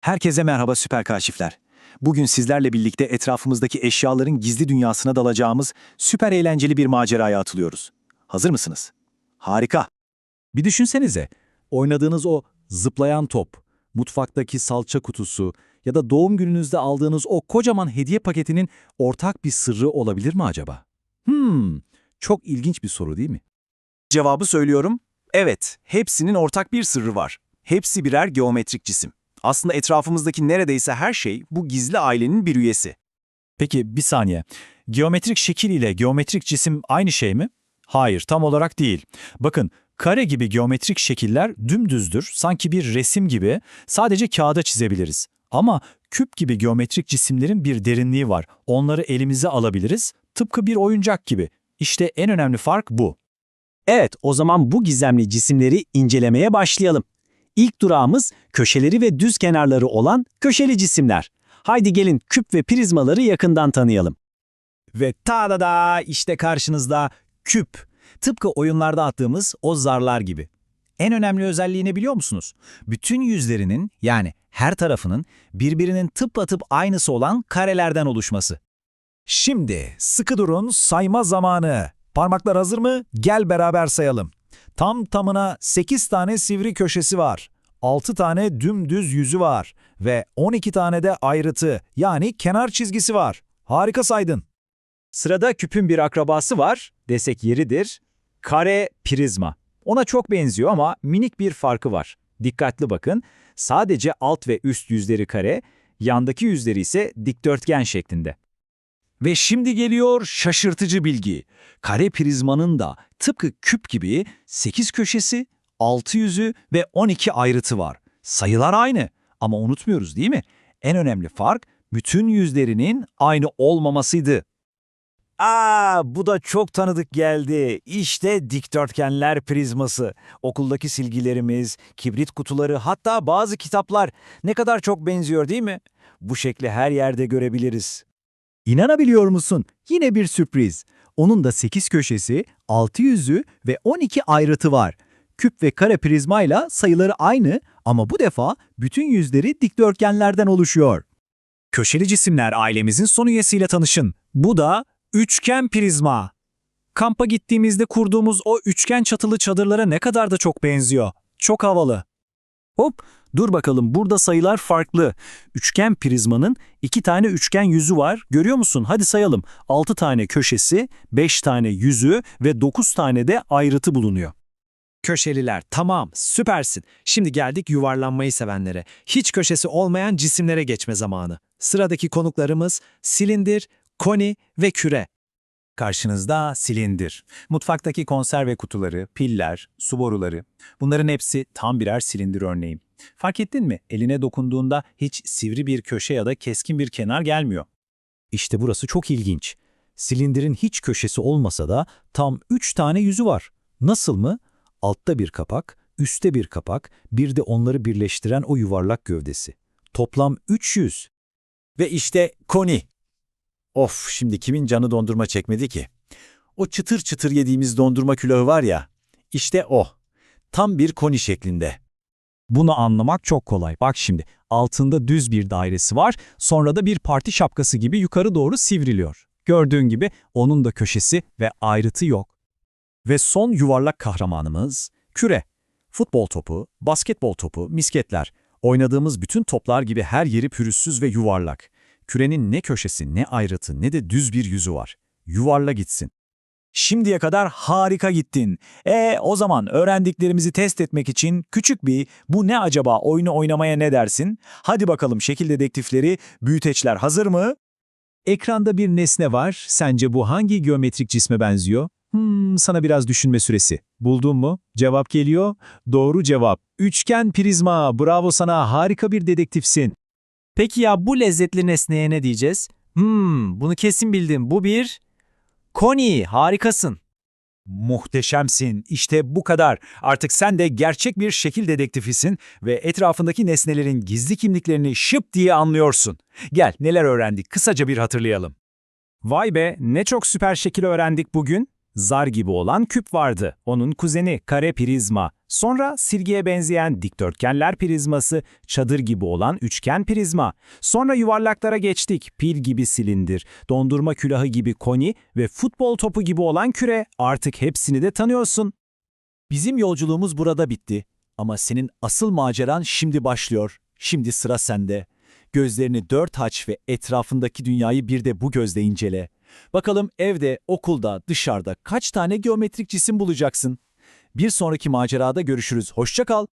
Herkese merhaba süper kaşifler. Bugün sizlerle birlikte etrafımızdaki eşyaların gizli dünyasına dalacağımız süper eğlenceli bir maceraya atılıyoruz. Hazır mısınız? Harika. Bir düşünsenize, oynadığınız o zıplayan top, mutfaktaki salça kutusu ya da doğum gününüzde aldığınız o kocaman hediye paketinin ortak bir sırrı olabilir mi acaba? Hmm, çok ilginç bir soru değil mi? Cevabı söylüyorum. Evet, hepsinin ortak bir sırrı var. Hepsi birer geometrik cisim. Aslında etrafımızdaki neredeyse her şey bu gizli ailenin bir üyesi. Peki bir saniye. Geometrik şekil ile geometrik cisim aynı şey mi? Hayır, tam olarak değil. Bakın, kare gibi geometrik şekiller dümdüzdür, sanki bir resim gibi sadece kağıda çizebiliriz. Ama küp gibi geometrik cisimlerin bir derinliği var. Onları elimize alabiliriz, tıpkı bir oyuncak gibi. İşte en önemli fark bu. Evet, o zaman bu gizemli cisimleri incelemeye başlayalım. İlk durağımız köşeleri ve düz kenarları olan köşeli cisimler. Haydi gelin küp ve prizmaları yakından tanıyalım. Ve ta da da işte karşınızda küp. Tıpkı oyunlarda attığımız o zarlar gibi. En önemli özelliğini biliyor musunuz? Bütün yüzlerinin yani her tarafının birbirinin tıpatıp aynısı olan karelerden oluşması. Şimdi sıkı durun sayma zamanı. Parmaklar hazır mı? Gel beraber sayalım. Tam tamına 8 tane sivri köşesi var. 6 tane dümdüz yüzü var ve 12 tane de ayrıtı yani kenar çizgisi var. Harika saydın. Sırada küpün bir akrabası var, desek yeridir. Kare prizma. Ona çok benziyor ama minik bir farkı var. Dikkatli bakın, sadece alt ve üst yüzleri kare, yandaki yüzleri ise dikdörtgen şeklinde. Ve şimdi geliyor şaşırtıcı bilgi. Kare prizmanın da tıpkı küp gibi 8 köşesi, 6 yüzü ve 12 ayrıtı var. Sayılar aynı ama unutmuyoruz değil mi? En önemli fark bütün yüzlerinin aynı olmamasıydı. Aa, bu da çok tanıdık geldi. İşte dikdörtgenler prizması. Okuldaki silgilerimiz, kibrit kutuları, hatta bazı kitaplar ne kadar çok benziyor değil mi? Bu şekli her yerde görebiliriz. İnanabiliyor musun? Yine bir sürpriz. Onun da 8 köşesi, 6 yüzü ve 12 ayrıtı var. Küp ve kare prizmayla sayıları aynı ama bu defa bütün yüzleri dikdörtgenlerden oluşuyor. Köşeli cisimler ailemizin son üyesiyle tanışın. Bu da üçgen prizma. Kampa gittiğimizde kurduğumuz o üçgen çatılı çadırlara ne kadar da çok benziyor. Çok havalı. Hop, dur bakalım burada sayılar farklı. Üçgen prizmanın iki tane üçgen yüzü var. Görüyor musun? Hadi sayalım. 6 tane köşesi, 5 tane yüzü ve 9 tane de ayrıtı bulunuyor. Köşeliler tamam süpersin. Şimdi geldik yuvarlanmayı sevenlere. Hiç köşesi olmayan cisimlere geçme zamanı. Sıradaki konuklarımız silindir, koni ve küre. Karşınızda silindir. Mutfaktaki konserve kutuları, piller, su boruları. Bunların hepsi tam birer silindir örneği. Fark ettin mi? Eline dokunduğunda hiç sivri bir köşe ya da keskin bir kenar gelmiyor. İşte burası çok ilginç. Silindirin hiç köşesi olmasa da tam 3 tane yüzü var. Nasıl mı? Altta bir kapak, üstte bir kapak, bir de onları birleştiren o yuvarlak gövdesi. Toplam 3 yüz. Ve işte koni. Of şimdi kimin canı dondurma çekmedi ki? O çıtır çıtır yediğimiz dondurma külahı var ya, işte o. Tam bir koni şeklinde. Bunu anlamak çok kolay. Bak şimdi altında düz bir dairesi var, sonra da bir parti şapkası gibi yukarı doğru sivriliyor. Gördüğün gibi onun da köşesi ve ayrıtı yok. Ve son yuvarlak kahramanımız küre. Futbol topu, basketbol topu, misketler. Oynadığımız bütün toplar gibi her yeri pürüzsüz ve yuvarlak. Kürenin ne köşesi ne ayrıtı ne de düz bir yüzü var. Yuvarla gitsin. Şimdiye kadar harika gittin. E o zaman öğrendiklerimizi test etmek için küçük bir bu ne acaba oyunu oynamaya ne dersin? Hadi bakalım şekil dedektifleri, büyüteçler hazır mı? Ekranda bir nesne var. Sence bu hangi geometrik cisme benziyor? Hmm, sana biraz düşünme süresi. Buldun mu? Cevap geliyor. Doğru cevap. Üçgen prizma. Bravo sana. Harika bir dedektifsin. Peki ya bu lezzetli nesneye ne diyeceğiz? Hmm, bunu kesin bildim. Bu bir... Koni, harikasın. Muhteşemsin. İşte bu kadar. Artık sen de gerçek bir şekil dedektifisin ve etrafındaki nesnelerin gizli kimliklerini şıp diye anlıyorsun. Gel neler öğrendik kısaca bir hatırlayalım. Vay be ne çok süper şekil öğrendik bugün. Zar gibi olan küp vardı. Onun kuzeni kare prizma. Sonra silgiye benzeyen dikdörtgenler prizması, çadır gibi olan üçgen prizma. Sonra yuvarlaklara geçtik. Pil gibi silindir, dondurma külahı gibi koni ve futbol topu gibi olan küre. Artık hepsini de tanıyorsun. Bizim yolculuğumuz burada bitti. Ama senin asıl maceran şimdi başlıyor. Şimdi sıra sende. Gözlerini dört aç ve etrafındaki dünyayı bir de bu gözle incele. Bakalım evde, okulda, dışarıda kaç tane geometrik cisim bulacaksın? Bir sonraki macerada görüşürüz. Hoşça kal.